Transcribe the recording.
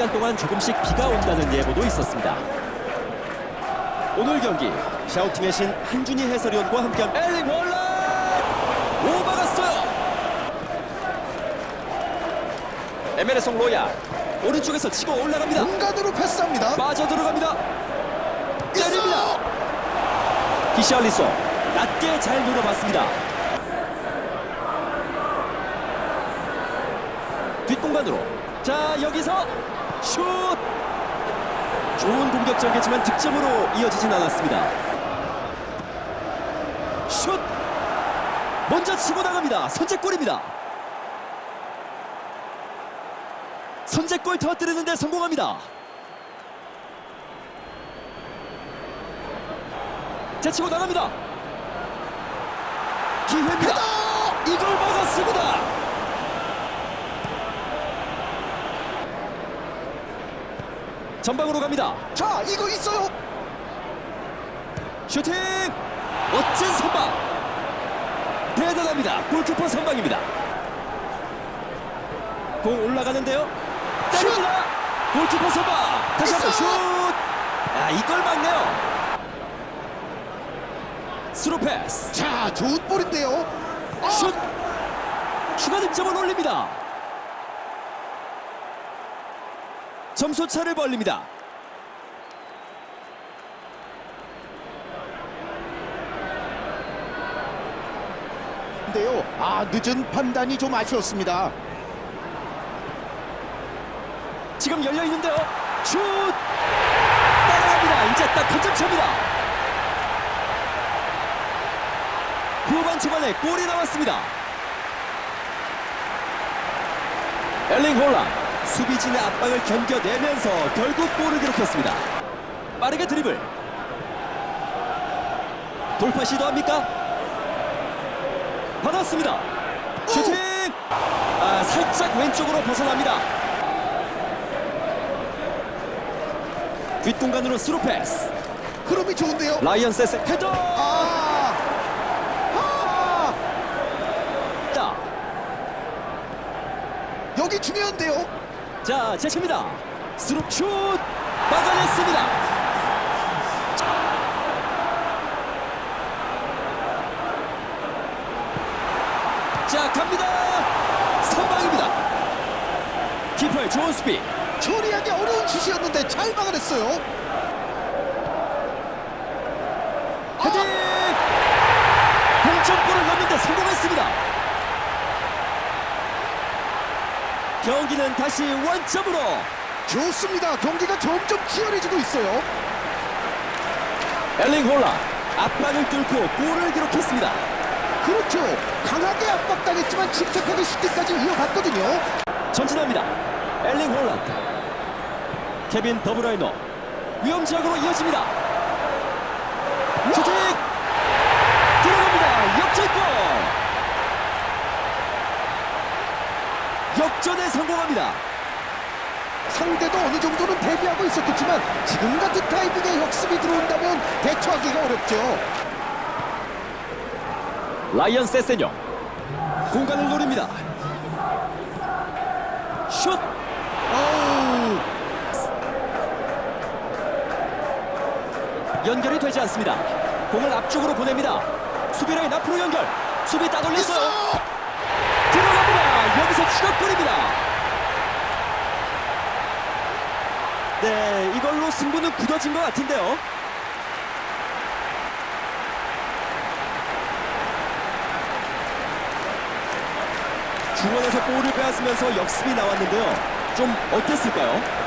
시간 동안 조금씩 비가 온다는 예보도 있었습니다. 오늘 경기 샤우팅의 신 한준희 해설위원과 함께한 엘링 홀라 오바갔어요. 에메르송 로야 오른쪽에서 치고 올라갑니다. 공간으로 패스합니다. 빠져 들어갑니다. 때립니다. 히샬리소 낮게 잘 노려봤습니다. 뒷공간으로 자 여기서 슛 좋은 공격 전개지만 득점으로 이어지진 않았습니다. 슛 먼저 치고 나갑니다. 선제골입니다. 선제골 터뜨리는데 성공합니다. 제치고 나갑니다. 기회입니다. 이걸 막았습니다. 전방으로 갑니다. 자, 이거 있어요. 슈팅! 멋진 선방! 대단합니다. 골키퍼 선방입니다. 공 올라가는데요. 때립니다. 골키퍼 선방! 다시 한번 슛! 아, 이걸 막네요. 스루 패스. 자, 좋은 볼인데요. 아, 슛! 추가 득점을 올립니다. 점수 차를 벌립니다. 아, 늦은 판단이 좀 아쉬웠습니다. 지금 열려 있는데요. 슛! 따라갑니다. 이제 딱 한점 차입니다. 후반 초반에 골이 나왔습니다. 엘링 홀란 수비진의 압박을 견뎌내면서 결국 골을 기록했습니다. 빠르게 드리블. 돌파 시도합니까? 받았습니다. 슈팅! 아, 살짝 왼쪽으로 벗어납니다. 뒷공간으로 스루 패스. 흐름이 좋은데요. 라이언 세스 헤더! 아, 아, 자, 여기 중요한데요. 자, 제칩니다. 스루 슛! 막아냈습니다. 자, 갑니다. 선방입니다. 키퍼의 좋은 수비. 처리하기 어려운 슛이었는데 잘 막아냈어요. 헤딩! 동점골을 넣는데 성공했습니다. 경기는 다시 원점으로 좋습니다. 경기가 점점 치열해지고 있어요. 엘링 홀라 앞방을 뚫고 골을 기록했습니다. 그렇죠. 강하게 압박당했지만 침착하게 슈팅까지 이어갔거든요. 전진합니다. 엘링 홀란드 케빈 더브라이너 위험 지역으로 이어집니다. 슈팅 들어갑니다. 역전골 성공합니다. 상대도 어느 정도는 대비하고 있었겠지만 지금 같은 타이밍에 역습이 들어온다면 대처하기가 어렵죠. 라이언 세세뇨 공간을 노립니다. 슛 어우, 연결이 되지 않습니다. 공을 앞쪽으로 보냅니다. 수비 라인 앞으로 연결. 수비 따돌렸어요. 있어! 들어갑니다. 여기서 추격골입니다. 네, 이걸로 승부는 굳어진 것 같은데요. 중원에서 볼을 빼앗으면서 역습이 나왔는데요. 좀 어땠을까요?